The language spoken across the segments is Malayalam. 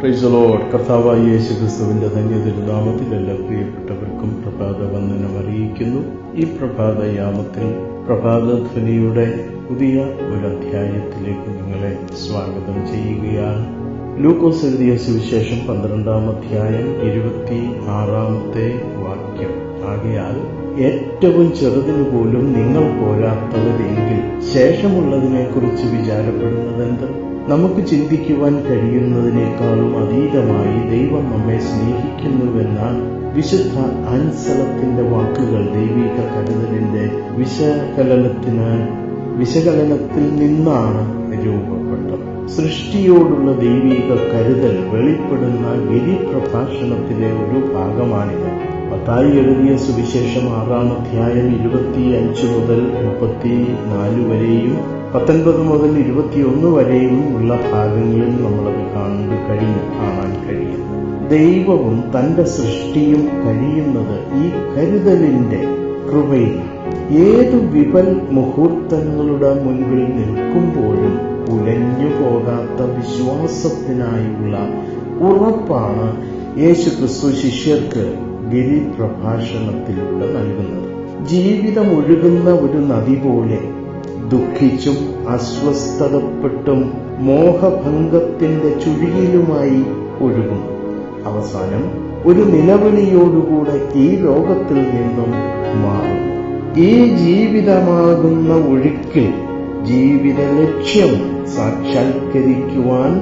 പ്രൈസലോഡ് കർത്താവായ യേശു ക്രിസ്തുവിന്റെ ധന്യതിരുനാമത്തിൽ എല്ലാ പ്രിയപ്പെട്ടവർക്കും പ്രഭാത വന്ദനം അറിയിക്കുന്നു. ഈ പ്രഭാത യാമത്തിൽ പ്രഭാതധ്വനിയുടെ പുതിയ ഒരു അധ്യായത്തിലേക്ക് നിങ്ങളെ സ്വാഗതം ചെയ്യുകയാണ്. ലൂക്കോസ് എഴുതിയ സുവിശേഷം പന്ത്രണ്ടാം അധ്യായം ഇരുപത്തി ആറാമത്തെ വാക്യം. ആകയാൽ ഏറ്റവും ചെറുതിനു പോലും നിങ്ങൾ പോരാത്തവരെങ്കിൽ ശേഷമുള്ളതിനെക്കുറിച്ച് വിചാരപ്പെടുന്നതെന്ത്? നമുക്ക് ചിന്തിക്കുവാൻ കഴിയുന്നതിനേക്കാളും അതീതമായി ദൈവം നമ്മെ സ്നേഹിക്കുന്നുവെന്ന വിശുദ്ധ അൻസലത്തിന്റെ വാക്കുകൾ ദൈവിക കരുതലിന്റെ വിശകലനത്തിന് വിശകലനത്തിൽ നിന്നാണ് രൂപപ്പെട്ടത്. സൃഷ്ടിയോടുള്ള ദൈവിക കരുതൽ വെളിപ്പെടുന്ന ഗിരിപ്രഭാഷണത്തിലെ ഒരു ഭാഗമാണിത്. മത്തായി എഴുതിയ സുവിശേഷം ആറാം അധ്യായം ഇരുപത്തി അഞ്ച് മുതൽ മുപ്പത്തി നാല് വരെയും പത്തൊൻപത് മുതൽ ഇരുപത്തിയൊന്ന് വരെയും ഉള്ള ഭാഗങ്ങളിൽ നമ്മളത് കണ്ടു കഴിഞ്ഞു കാണാൻ കഴിയും. ദൈവവും തന്റെ സൃഷ്ടിയും കഴിയുന്നത് ഈ കരുതലിന്റെ കൃപയിൽ. ഏതു വിപൽ മുഹൂർത്തങ്ങളുടെ മുൻപിൽ നിൽക്കുമ്പോഴും ഉലഞ്ഞു പോകാത്ത വിശ്വാസത്തിനായുള്ള ഉറപ്പാണ് യേശു ക്രിസ്തു ശിഷ്യർക്ക് ഗിരി പ്രഭാഷണത്തിലൂടെ നൽകുന്നത്. ജീവിതം ഒഴുകുന്ന ഒരു നദി പോലെ ദുഃഖിച്ചും അസ്വസ്ഥതപ്പെട്ടും മോഹഭംഗത്തിന്റെ ചുഴിയിലുമായി ഒഴുകും. അവസാനം ഒരു നിലവിളിയോടുകൂടെ ഈ ലോകത്തിൽ നിന്നും മാറും. ഈ ജീവിതമാകുന്ന ഒഴുക്കിൽ ജീവിത ലക്ഷ്യം സാക്ഷാത്കരിക്കുവാൻ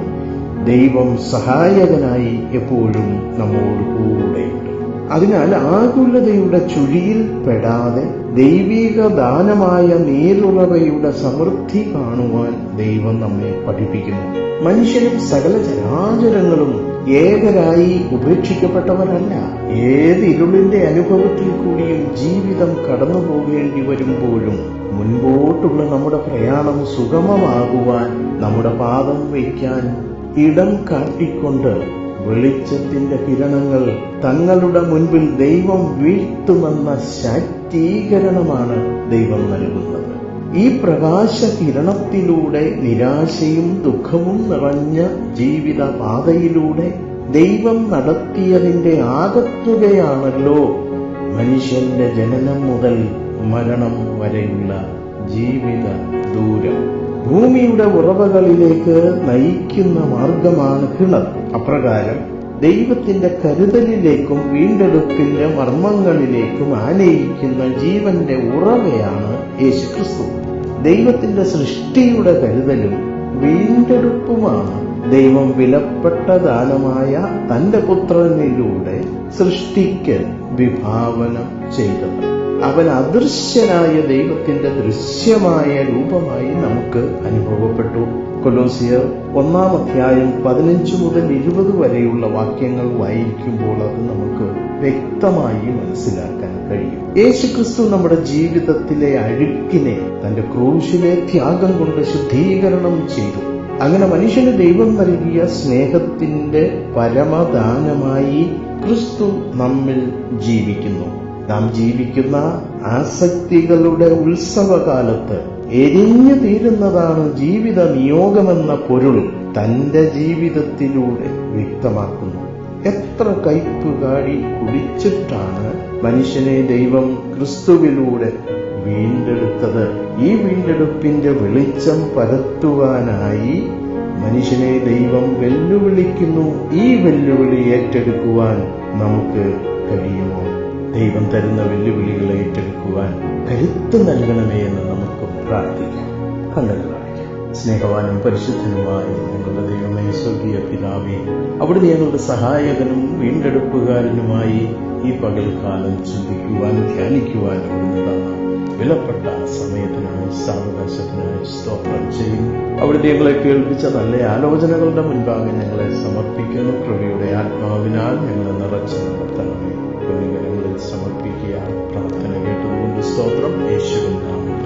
ദൈവം സഹായകനായി എപ്പോഴും നമ്മോട് കൂടെയുണ്ട് അതിനാൽ ആകുലതയുടെ ചുഴിയിൽ പെടാതെ ദൈവിക ദാനമായ നീരുറവയുടെ സമൃദ്ധി കാണുവാൻ ദൈവം നമ്മെ പഠിപ്പിക്കുന്നു. മനുഷ്യരും സകല ചരാചരങ്ങളും ഏകരായി ഉപേക്ഷിക്കപ്പെട്ടവരല്ല. ഏത് ഇരുളിന്റെ അനുഭവത്തിൽ കൂടിയും ജീവിതം കടന്നു പോകേണ്ടി വരുമ്പോഴും മുൻപോട്ടുള്ള നമ്മുടെ പ്രയാണം സുഗമമാകുവാൻ നമ്മുടെ പാദം വയ്ക്കാൻ ഇടം കാട്ടിക്കൊണ്ട് വെളിച്ചത്തിന്റെ കിരണങ്ങൾ തങ്ങളുടെ മുൻപിൽ ദൈവം വീഴ്ത്തുമെന്ന ശാക്തീകരണമാണ് ദൈവം നൽകുന്നത്. ഈ പ്രകാശ കിരണത്തിലൂടെ നിരാശയും ദുഃഖവും നിറഞ്ഞ ജീവിത പാതയിലൂടെ ദൈവം നടത്തിയതിന്റെ ആകത്തുകയാണല്ലോ മനുഷ്യന്റെ ജനനം മുതൽ മരണം വരെയുള്ള ജീവിത ദൂരം. ഭൂമിയുടെ ഉറവകളിലേക്ക് നയിക്കുന്ന മാർഗമാണ് കിണർ. അപ്രകാരം ദൈവത്തിന്റെ കരുതലിലേക്കും വീണ്ടെടുപ്പിന്റെ മർമ്മങ്ങളിലേക്കും ആനയിക്കുന്ന ജീവന്റെ ഉറവയാണ് യേശുക്രിസ്തു. ദൈവത്തിന്റെ സൃഷ്ടിയുടെ കരുതലും വീണ്ടെടുപ്പുമാണ്. ദൈവം വിലപ്പെട്ട ദാനമായ തന്റെ പുത്രനിലൂടെ സൃഷ്ടിക്ക് വിഭാവനം ചെയ്തത്. അവൻ അദൃശ്യനായ ദൈവത്തിന്റെ ദൃശ്യമായ രൂപമായി നമുക്ക് അനുഭവപ്പെട്ടു. കൊലോസിയർ ഒന്നാം അധ്യായം പതിനഞ്ച് മുതൽ ഇരുപത് വരെയുള്ള വാക്യങ്ങൾ വായിക്കുമ്പോൾ അത് നമുക്ക് വ്യക്തമായി മനസ്സിലാക്കാൻ കഴിയും. യേശുക്രിസ്തു നമ്മുടെ ജീവിതത്തിലെ അഴുക്കിനെ തന്റെ ക്രൂശിലെ ത്യാഗം കൊണ്ട് ശുദ്ധീകരണം ചെയ്തു. അങ്ങനെ മനുഷ്യന് ദൈവം നൽകിയ സ്നേഹത്തിന്റെ പരമദാനമായി ക്രിസ്തു നമ്മിൽ ജീവിക്കുന്നു. നാം ജീവിക്കുന്ന ആസക്തികളുടെ ഉത്സവകാലത്ത് എരിഞ്ഞു തീരുന്നതാണ് ജീവിത നിയോഗമെന്ന പൊരുൾ തന്റെ ജീവിതത്തിലൂടെ വ്യക്തമാക്കുന്നു. എത്ര കൈപ്പുകാടി കാടി കുടിച്ചിട്ടാണ് മനുഷ്യനെ ദൈവം ക്രിസ്തുവിലൂടെ വീണ്ടെടുത്തത്. ഈ വീണ്ടെടുപ്പിന്റെ വെളിച്ചം പരത്തുവാനായി മനുഷ്യനെ ദൈവം വെല്ലുവിളിക്കുന്നു. ഈ വെല്ലുവിളി ഏറ്റെടുക്കുവാൻ നമുക്ക് കഴിയുമോ? ദൈവം തരുന്ന വെല്ലുവിളികളെ ഏറ്റെടുക്കുവാൻ കരുത്ത് നൽകണമേ എന്ന് നമുക്ക് പ്രാർത്ഥിക്കാം. കണ്ണുകൾ സ്നേഹവാനും പരിശുദ്ധനുമായ ഞങ്ങളുടെ ദൈവമേ സ്വർഗീയ പിതാവേ അവിടുന്ന് ഞങ്ങളുടെ സഹായകനും വീണ്ടെടുപ്പുകാരനുമായി ഈ പകൽക്കാലം ചിന്തിക്കുവാനും ധ്യാനിക്കുവാനും അവിടുന്ന് വിലപ്പെട്ട സമയത്തിനായി സാവകാശത്തിനായി സ്തോത്രം ചെയ്യും. അവിടുത്തെ ഞങ്ങളെ കേൾപ്പിച്ച നല്ല ആലോചനകളുടെ മുൻപാകെ ഞങ്ങളെ സമർപ്പിക്കുന്നു. കൃപയുടെ ആത്മാവിനാൽ ഞങ്ങളെ നിറച്ച നിർത്തണമേ പൊതുകരങ്ങളിൽ സമർപ്പിക്കുക പ്രാർത്ഥന കേട്ടതുകൊണ്ട് സ്തോത്രം. യേശുവിൻ നാമം